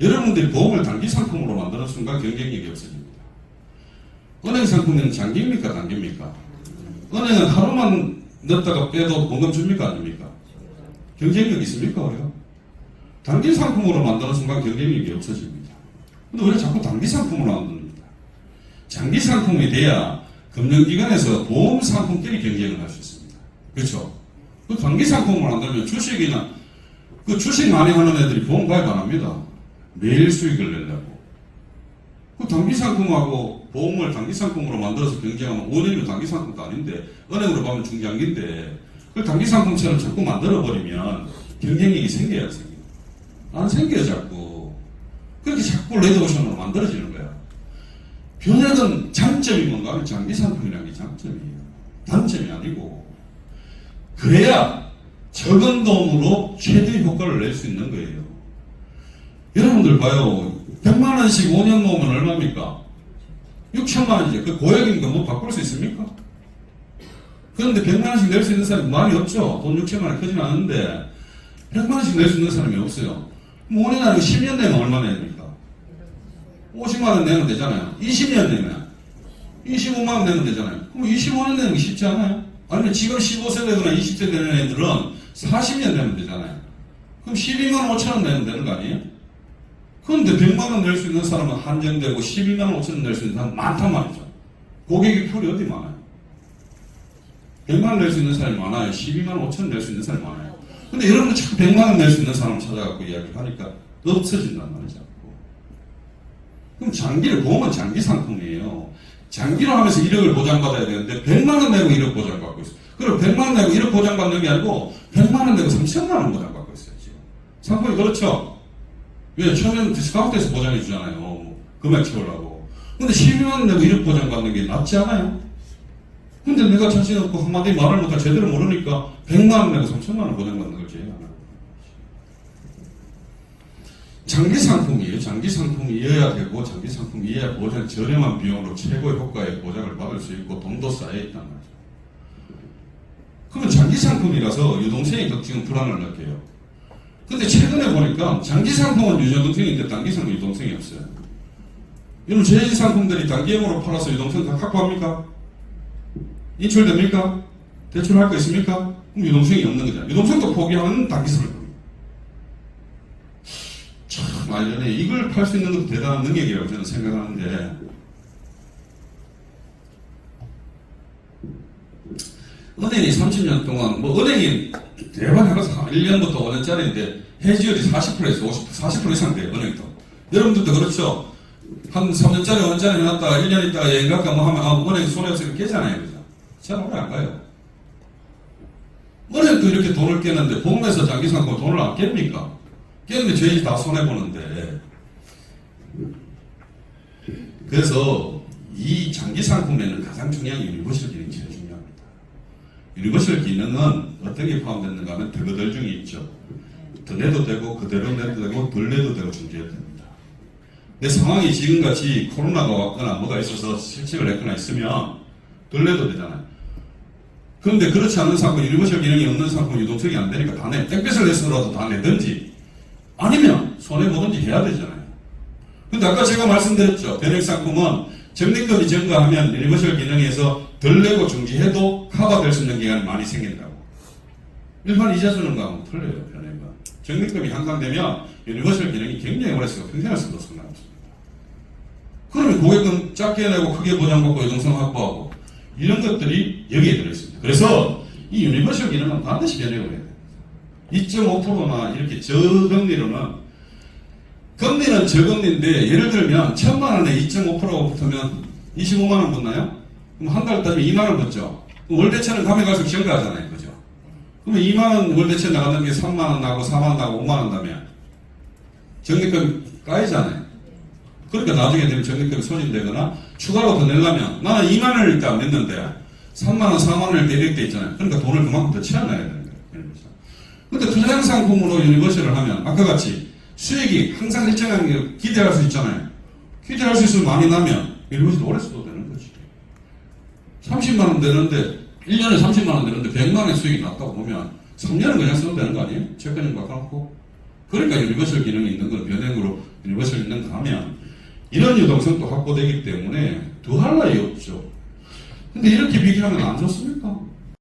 여러분들이 보험을 단기 상품으로 만드는 순간 경쟁력이 없어집니다. 은행 상품은 장기입니까? 단기입니까? 은행은 하루만 넣었다가 빼도 원금 줍니까? 안 줍니까? 경쟁력 있습니까? 우리가? 단기 상품으로 만드는 순간 경쟁력이 없어집니다. 근데 왜 자꾸 단기 상품으로 만듭니다? 장기 상품이 돼야 금융기관에서 보험 상품끼리 경쟁을 할 수 있습니다. 그렇죠? 그 단기 상품을 만들면 주식이나 그 주식 많이 하는 애들이 보험 가입 안 합니다. 매일 수익을 내려고. 그 단기 상품하고 보험을 단기 상품으로 만들어서 경쟁하면 5년이면 단기 상품도 아닌데 은행으로 보면 중장기인데 그 단기 상품처럼 자꾸 만들어버리면 경쟁력이 생겨야 생겨. 안 생겨요 자꾸. 그렇게 자꾸 레드오션으로 만들어지는 거야. 변혁은 장점이 뭔가 하면 장기 상품이라는 게 장점이에요. 단점이 아니고. 그래야 적은 돈으로 최대 효과를 낼 수 있는 거예요. 여러분들 봐요. 100만 원씩 5년 모으면 얼마입니까? 6천만 원이죠. 그 고액인가 뭐 바꿀 수 있습니까? 그런데 100만 원씩 낼 수 있는 사람이 많이 없죠. 돈 6천만 원이 크진 않은데 100만 원씩 낼 수 있는 사람이 없어요. 뭐 5년 아니고 10년 내면 얼마 내야 됩니까? 50만 원 내면 되잖아요. 20년 내면 25만 원 내면 되잖아요. 그럼 25년 내는 게 쉽지 않아요? 아니면 지금 15세 되거나 20세 되는 애들은 40년 내면 되잖아요. 그럼 12만 5천 원 내면 되는 거 아니에요? 그런데 100만 원 낼 수 있는 사람은 한정되고 12만 5천 원 낼 수 있는 사람은 많단 말이죠. 고객이 풀이 어디 많아요? 100만 원 낼 수 있는 사람이 많아요. 12만 5천 원 낼 수 있는 사람이 많아요. 근데 여러분들 자꾸 100만 원 낼 수 있는 사람 찾아갖고 이야기를 하니까 없어진단 말이죠. 그럼 장기를 보험은 장기 상품이에요. 장기로 하면서 1억을 보장받아야 되는데 100만 원 내고 1억 보장받고 있어요. 그럼 100만 원 내고 1억 보장받는 게 아니고 100만 원 내고 3천만 원 보장받고 있어요. 지금. 상품이 그렇죠? 왜? 처음에는 디스카운트에서 보장해 주잖아요. 뭐 금액 채우려고. 근데 12만 원 내고 1억 보장받는 게 낫지 않아요? 근데 내가 자신 없고 한마디 말을 못하 제대로 모르니까 100만 원 내고 3천만 원 보장받는 하고. 장기 상품이에요. 장기 상품이어야 되고 장기 상품이어야 보장 저렴한 비용으로 최고의 효과의 보장을 받을 수 있고 돈도 쌓여 있단 말이죠. 그러면 장기 상품이라서 유동성이 걱정 불안을 느껴요. 근데 최근에 보니까 장기 상품은 유동성인데 단기 상품 유동성이 없어요. 여러분 제 상품들이 단기형으로 팔아서 유동성 다 확보합니까? 인출됩니까? 대출할 거 있습니까? 그럼 유동성이 없는 거잖아요. 유동성도 포기하는 단기 상품. 참 말년에 이걸 팔 수 있는 것도 대단한 능력이라고 저는 생각하는데 은행이 30년 동안 뭐 은행이 대박 해봐서 1년부터 5년짜리인데 해지율이 40%에서 50, 40% 이상 돼요 은행도. 여러분들도 그렇죠? 한 3년짜리 5년짜리 해놨다가 1년 있다가 여행 갈까 뭐 하면 아, 은행 손해 없으니까 깨잖아요 그죠? 잘 오래 안 가요. 은행도 이렇게 돈을 깨는데 보험에서 장기 상품 돈을 안 깹니까? 깨는데 저희 다 손해보는데. 그래서 이 장기 상품에는 가장 중요한 게 제일 중요합니다. 유니버셜 기능은 어떤 게 포함됐는가 하면 덜덜 중에 있죠. 더 내도 되고 그대로 내도 되고 덜 내도 되고 중재해야 됩니다. 내 상황이 지금같이 코로나가 왔거나 뭐가 있어서 실직을 했거나 있으면 덜 내도 되잖아요. 그런데 그렇지 않은 상품, 유니버셜 기능이 없는 상품 유동성이 안 되니까 다 내. 땡볕을 내서라도 다 내든지 아니면 손해보든지 해야 되잖아요. 근데 아까 제가 말씀드렸죠. 변액 상품은 적립금이 증가하면 유니버셜 기능에서 덜 내고 중지해도 커버될 수 있는 기간이 많이 생긴다고. 일반 이자 주는 거하고 틀려요, 변액은. 적립금이 향상되면 유니버셜 기능이 굉장히 오래 쓰고 평생을 써도 상관없습니다. 그러면 고객은 작게 내고 크게 보장받고 유동성 확보하고 이런 것들이 여기에 들어있습니다. 그래서 이 유니버셜 기능은 반드시 해야 됩니다. 2.5%나 이렇게 저금리로는 금리는 저금리인데 예를 들면 천만 원에 2.5%가 붙으면 25만 원 붙나요? 그럼 한 달 따면 2만 원 붙죠. 그럼 월대체는 가면 갈수록 증가하잖아요. 그죠? 그러면 2만 원 월대체 나가는 게 3만 원 나고 4만 원 나고 5만 원 나면 적립금 까이잖아요. 그러니까 나중에 되면 적립금이 소진되거나 추가로 더 내려면 나는 2만 원을 일단 냈는데 3만 원, 4만 원을 대리돼 있잖아요. 그러니까 돈을 그만큼 더 치러놔야 되는 거예요. 유니버셜. 근데 투자형 상품으로 유니버셜을 하면 아까 같이 수익이 항상 일정한 게 기대할 수 있잖아요. 기대할 수 있으면 많이 나면 유니버셜 오래 써도 되는 거지. 30만 원 되는데 1년에 30만 원 되는데 100만 원의 수익이 났다고 보면 3년은 그냥 써도 되는 거 아니에요? 채권님 바꿔놓고 그러니까 유니버설 기능이 있는 걸 변행으로 유니버설 있는 거 하면 이런 유동성도 확보되기 때문에 더할 나위 없죠. 근데 이렇게 비교하면 안 좋습니까?